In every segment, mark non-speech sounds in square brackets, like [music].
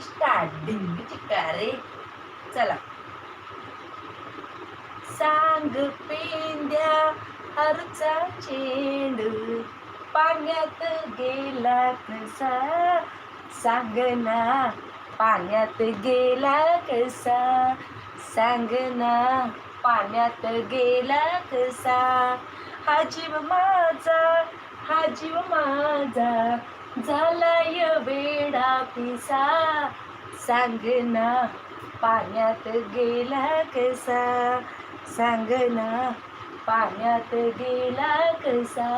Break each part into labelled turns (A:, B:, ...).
A: Start Dhing रे चला. सांग पेंद्या हरचा चेंडू पाण्यात गेला कसा? सांग ना पाण्यात गेला कसा? सांग ना पाण्यात गेला कसा? हा जीव माझा हा जीव माझा झालाय वेडा पिसा. सांग ना पाण्यात गेला कसा? सांग ना पाण्यात गेला कसा?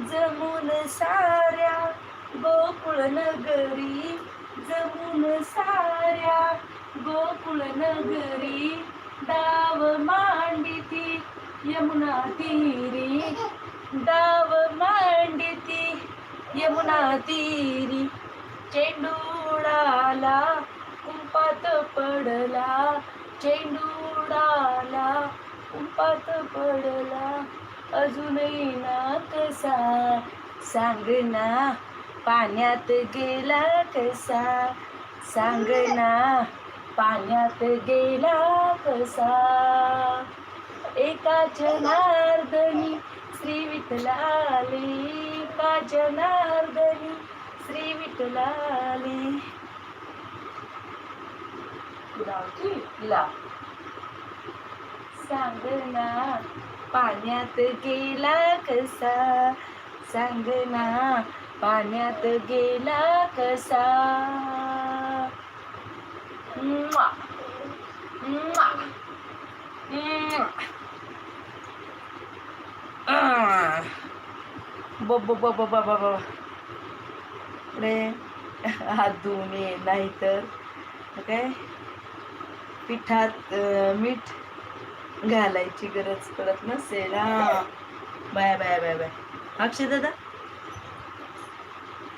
A: जमून साऱ्या गोकुळ नगरी जमून साऱ्या गोकुळ नगरी. डाव मांडिती यमुना तीरी. डाव मांडिती यमुना तीरी चेंडूडाला कुंपात पडला. चेंडूडाला कुंपात पडला. अजूनही ना कसा सांग ना पाण्यात गेला कसा? सांग ना पाण्यात गेला कसा? एका जनार्दनी श्री विठ्ठलाले कृपा जनार्दनी श्री विठ्ठलाले लावची? विठला सांग ना पाण्यात गेला कसा सांग ना पाण्यात गेला कसा म्वा. म्वा. म्वा. आह. ब बाबा ब ब पुढे. हात धुवून ये नाही तर काय पिठात मीठ घालायची गरज पडत नसेल. हा. Bye bye bye bye. Akshay दादा?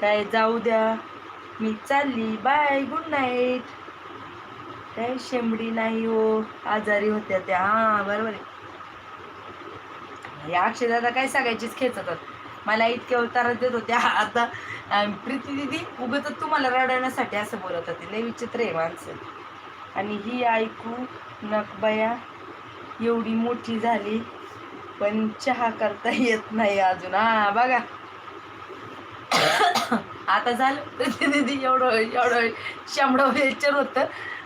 A: काय जाऊ द्या. मी चालली. Bye good night. काय शेंबडी नाही हो. आजारी होत्या त्या. हा बरोबर आहे. अक्षय दादा काय सांगायचीच खेचतात. मला इतक्या अवतार देत होत्या आता प्रीती दिदी उगत तुम्हाला रडवण्यासाठी असं बोलत होते. लय विचित्र आहे माणसं. आणि ही ऐकू नकबया एवढी मोठी झाली पण चहा करता येत नाही अजून. हा बघा. आता झालं. प्रीती दिदी एवढं एवढं शंभर वेचर होतं.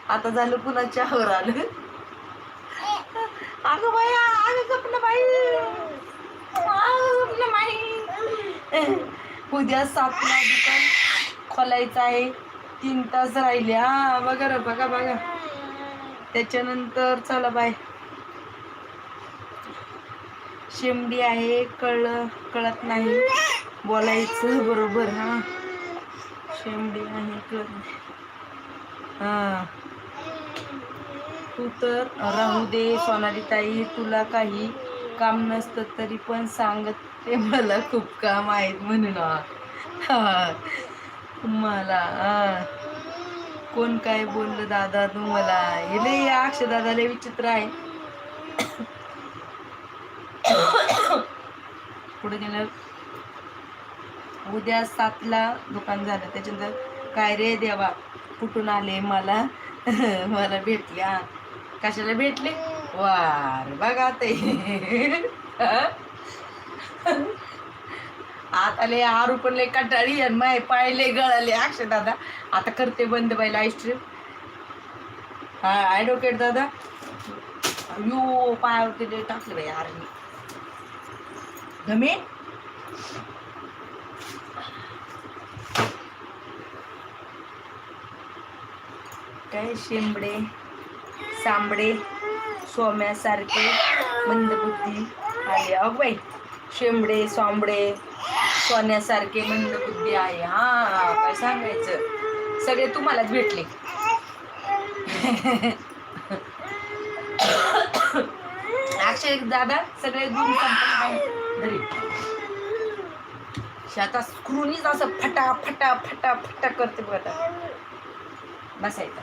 A: आता झालं पुन्हा चहावर आलं. अगं बाया अगं कपलं बाई. अगं बाई. उद्या सातला दुकान खोलायचं आहे. तीन तास राहिले. हा बघा बघा बघा. त्याच्यानंतर चला बाय शेमडी आहे कळ कळत नाही. बोलायचं बरोबर हा. शेंबडी आहे कळत नाही. हा. तू तर राहू दे सोनाली ताई तुला काही काम नसतं तरी पण सांगत ते मला खूप काम आहेत म्हणून. मला कोण काय बोललं दादा तुम्हाला हे लय अक्षय दादा विचित्र आहे. पुढे गेलं उद्या सातला दुकान झालं. त्याच्यानंतर काय रे देवा कुठून आले? मला [laughs] मला भेटले कशाला भेटले? वार बघा ते. आता लय आरू पण लय कटाळी आणि माय पाय लय गळाले. अक्षय दादा आता करते बंद बाई लाईव्ह हा ॲडव्होकेट दादा. यू पायावरती लय टाकले बाई आर मी गमे काय शेंबडे सांबडे. सोम्यासारखे मंदबुद्धी आले अग बाई शेंबडे सोंबडे सोन्यासारखे मंदबुद्धी आहे. हा काय सांगायचं? सगळे तुम्हालाच भेटले. अक्षय दादा सगळे गुण घरी. आता स्क्रूनीच असं फटा फटा फटा फटा करते बघा बसायचं.